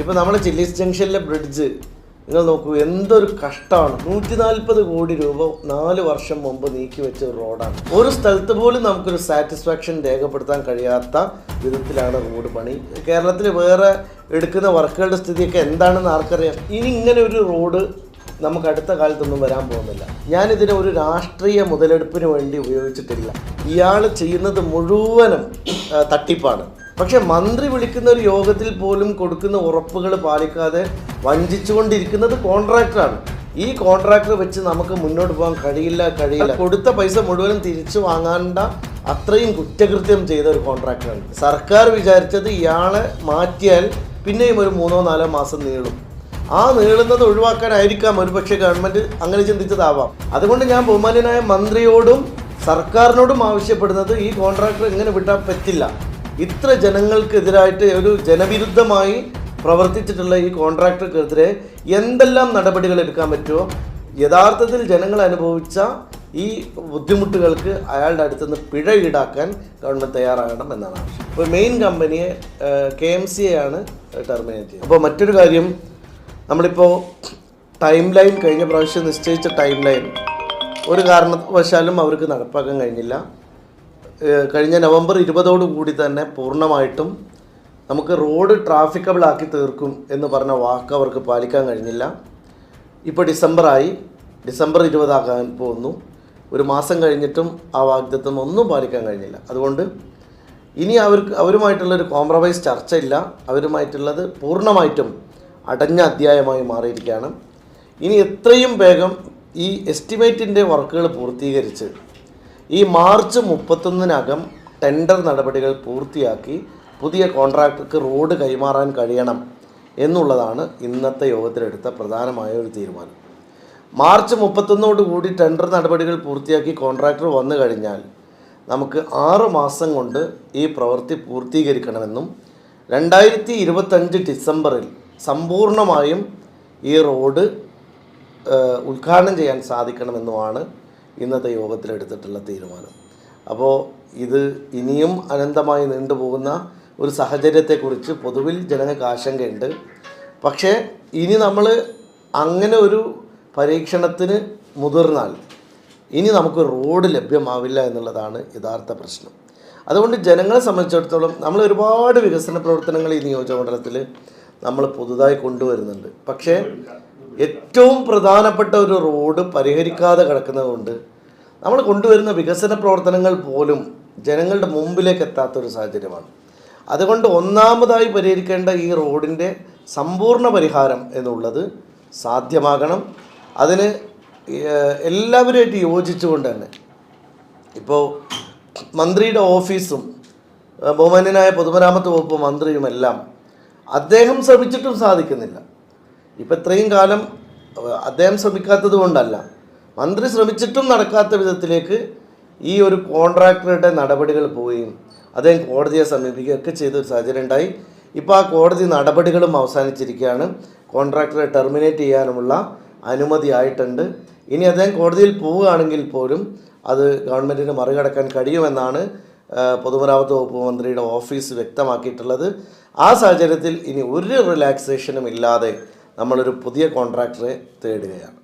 ഇപ്പോൾ നമ്മുടെ ചില്ലീസ് ജംഗ്ഷനിലെ ബ്രിഡ്ജ് നിങ്ങൾ നോക്കൂ എന്തൊരു കഷ്ടമാണ്. നൂറ്റി നാൽപ്പത് കോടി രൂപ നാല് വർഷം മുമ്പ് നീക്കി വെച്ച ഒരു റോഡാണ്. ഒരു സ്ഥലത്ത് പോലും നമുക്കൊരു സാറ്റിസ്ഫാക്ഷൻ രേഖപ്പെടുത്താൻ കഴിയാത്ത വിധത്തിലാണ് റോഡ് പണി. കേരളത്തിൽ വേറെ എടുക്കുന്ന വർക്കുകളുടെ സ്ഥിതിയൊക്കെ എന്താണെന്ന് ആർക്കറിയാം. ഇനി ഇങ്ങനെ ഒരു റോഡ് നമുക്ക് അടുത്ത കാലത്തൊന്നും വരാൻ പോകുന്നില്ല. ഞാനിതിനെ ഒരു രാഷ്ട്രീയ മുതലെടുപ്പിന് വേണ്ടി ഉപയോഗിച്ചിട്ടില്ല. ഇയാൾ ചെയ്യുന്നത് മുഴുവനും തട്ടിപ്പാണ്. പക്ഷെ മന്ത്രി വിളിക്കുന്ന ഒരു യോഗത്തിൽ പോലും കൊടുക്കുന്ന ഉറപ്പുകൾ പാലിക്കാതെ വഞ്ചിച്ചുകൊണ്ടിരിക്കുന്നത് കോൺട്രാക്ടറാണ്. ഈ കോൺട്രാക്ടർ വെച്ച് നമുക്ക് മുന്നോട്ട് പോകാൻ കഴിയില്ല കഴിയില്ല. കൊടുത്ത പൈസ മുഴുവനും തിരിച്ചു വാങ്ങാണ്ട അത്രയും കുറ്റകൃത്യം ചെയ്ത ഒരു കോൺട്രാക്ടറാണ്. സർക്കാർ വിചാരിച്ചത് ഇയാളെ മാറ്റിയാൽ പിന്നെയും ഒരു മൂന്നോ നാലോ മാസം നീളും. ആ നീളുന്നത് ഒഴിവാക്കാനായിരിക്കാം. ഒരുപക്ഷെ ഗവൺമെന്റ് അങ്ങനെ ചിന്തിച്ചതാവാം. അതുകൊണ്ട് ഞാൻ ബഹുമാന്യനായ മന്ത്രിയോടും സർക്കാരിനോടും ആവശ്യപ്പെടുന്നത് ഈ കോൺട്രാക്ടർ ഇങ്ങനെ വിട്ടാൽ പറ്റില്ല. ഇത്ര ജനങ്ങൾക്കെതിരായിട്ട് ഒരു ജനവിരുദ്ധമായി പ്രവർത്തിച്ചിട്ടുള്ള ഈ കോൺട്രാക്ടർക്കെതിരെ എന്തെല്ലാം നടപടികൾ എടുക്കാൻ പറ്റുമോ? യഥാർത്ഥത്തിൽ ജനങ്ങൾ അനുഭവിച്ച ഈ ബുദ്ധിമുട്ടുകൾക്ക് അയാളുടെ അടുത്തുനിന്ന് പിഴ ഈടാക്കാൻ ഗവൺമെന്റ് തയ്യാറാകണം എന്നാണ് ആവശ്യം. ഇപ്പോൾ മെയിൻ കമ്പനിയെ കെ എം സി ആണ് ടെർമിനേറ്റ് ചെയ്യുന്നത് അപ്പോൾ മറ്റൊരു കാര്യം നമ്മളിപ്പോൾ ടൈം ലൈൻ കഴിഞ്ഞ പ്രാവശ്യം നിശ്ചയിച്ച ടൈം ലൈൻ ഒരു കാരണവശാലും അവർക്ക് നടപ്പാക്കാൻ കഴിഞ്ഞില്ല. കഴിഞ്ഞ നവംബർ ഇരുപതോടു കൂടി തന്നെ പൂർണമായിട്ടും നമുക്ക് റോഡ് ട്രാഫിക്കബിൾ ആക്കി തീർക്കും എന്ന് പറഞ്ഞ വാക്ക് അവർക്ക് പാലിക്കാൻ കഴിഞ്ഞില്ല. ഇപ്പോൾ ഡിസംബറായി ഡിസംബർ ഇരുപതാകാൻ പോകുന്നു. ഒരു മാസം കഴിഞ്ഞിട്ടും ആ വാഗ്ദത്വം ഒന്നും പാലിക്കാൻ കഴിഞ്ഞില്ല. അതുകൊണ്ട് ഇനി അവർക്ക് അവരുമായിട്ടുള്ളൊരു കോംപ്രമൈസ് ചർച്ചയില്ല. അവരുമായിട്ടുള്ളത് പൂർണമായിട്ടും അടഞ്ഞ അധ്യായമായി മാറിയിരിക്കുകയാണ്. ഇനി എത്രയും വേഗം ഈ എസ്റ്റിമേറ്റിന്റെ വർക്കുകൾ പൂർത്തീകരിച്ച് ഈ മാർച്ച് മുപ്പത്തൊന്നിനകം ടെൻഡർ നടപടികൾ പൂർത്തിയാക്കി പുതിയ കോൺട്രാക്ടർക്ക് റോഡ് കൈമാറാൻ കഴിയണം എന്നുള്ളതാണ് ഇന്നത്തെ യോഗത്തിലെടുത്ത പ്രധാനമായ ഒരു തീരുമാനം. മാർച്ച് മുപ്പത്തൊന്നോട് കൂടി ടെൻഡർ നടപടികൾ പൂർത്തിയാക്കി കോൺട്രാക്ടർ വന്നു കഴിഞ്ഞാൽ നമുക്ക് ആറ് മാസം കൊണ്ട് ഈ പ്രവൃത്തി പൂർത്തീകരിക്കണമെന്നും രണ്ടായിരത്തി ഇരുപത്തഞ്ച് ഡിസംബറിൽ സമ്പൂർണമായും ഈ റോഡ് ഉദ്ഘാടനം ചെയ്യാൻ സാധിക്കണമെന്നുമാണ് ഇന്നത്തെ യോഗത്തിലെടുത്തിട്ടുള്ള തീരുമാനം. അപ്പോൾ ഇത് ഇനിയും അനന്തമായി നീണ്ടുപോകുന്ന ഒരു സാഹചര്യത്തെക്കുറിച്ച് പൊതുവിൽ ജനങ്ങൾക്ക് ആശങ്കയുണ്ട്. പക്ഷേ ഇനി നമ്മൾ അങ്ങനെ ഒരു പരീക്ഷണത്തിന് മുതിർന്നാൽ ഇനി നമുക്ക് റോഡ് ലഭ്യമാവില്ല എന്നുള്ളതാണ് യഥാർത്ഥ പ്രശ്നം. അതുകൊണ്ട് ജനങ്ങളെ സംബന്ധിച്ചിടത്തോളം നമ്മൾ ഒരുപാട് വികസന പ്രവർത്തനങ്ങൾ ഈ നിയോജകമണ്ഡലത്തിൽ നമ്മൾ പുതുതായി കൊണ്ടുവരുന്നുണ്ട്. പക്ഷേ ഏറ്റവും പ്രധാനപ്പെട്ട ഒരു റോഡ് പരിഹരിക്കാതെ കിടക്കുന്നതുകൊണ്ട് നമ്മൾ കൊണ്ടുവരുന്ന വികസന പ്രവർത്തനങ്ങൾ പോലും ജനങ്ങളുടെ മുമ്പിലേക്ക് എത്താത്തൊരു സാഹചര്യമാണ്. അതുകൊണ്ട് ഒന്നാമതായി പരിഹരിക്കേണ്ട ഈ റോഡിന്റെ സമ്പൂർണ പരിഹാരം എന്നുള്ളത് സാധ്യമാകണം. അതിന് എല്ലാവരുമായിട്ട് യോജിച്ചുകൊണ്ട് തന്നെ. ഇപ്പോൾ മന്ത്രിയുടെ ഓഫീസും ബഹുമാന്യനായ പൊതുമരാമത്ത് വകുപ്പ് മന്ത്രിയുമെല്ലാം അദ്ദേഹം ശ്രമിച്ചിട്ടും സാധിക്കുന്നില്ല. ഇപ്പം ഇത്രയും കാലം അദ്ദേഹം ശ്രമിക്കാത്തത് കൊണ്ടല്ല. മന്ത്രി ശ്രമിച്ചിട്ടും നടക്കാത്ത വിധത്തിലേക്ക് ഈ ഒരു കോൺട്രാക്ടറുടെ നടപടികൾ പോവുകയും അദ്ദേഹം കോടതിയെ സമീപിക്കുകയൊക്കെ ചെയ്ത ഒരു സാഹചര്യം ഉണ്ടായി. ഇപ്പോൾ ആ കോടതി നടപടികളും അവസാനിച്ചിരിക്കുകയാണ്. കോൺട്രാക്ടറെ ടെർമിനേറ്റ് ചെയ്യാനുമുള്ള അനുമതി ആയിട്ടുണ്ട്. ഇനി അദ്ദേഹം കോടതിയിൽ പോവുകയാണെങ്കിൽ പോലും അത് ഗവൺമെന്റിന് മറികടക്കാൻ കഴിയുമെന്നാണ് പൊതുമരാമത്ത് വകുപ്പ് മന്ത്രിയുടെ ഓഫീസ് വ്യക്തമാക്കിയിട്ടുള്ളത്. ആ സാഹചര്യത്തിൽ ഇനി ഒരു റിലാക്സേഷനും ഇല്ലാതെ നമ്മളൊരു പുതിയ കോൺട്രാക്ടറെ തേടുകയാണ്.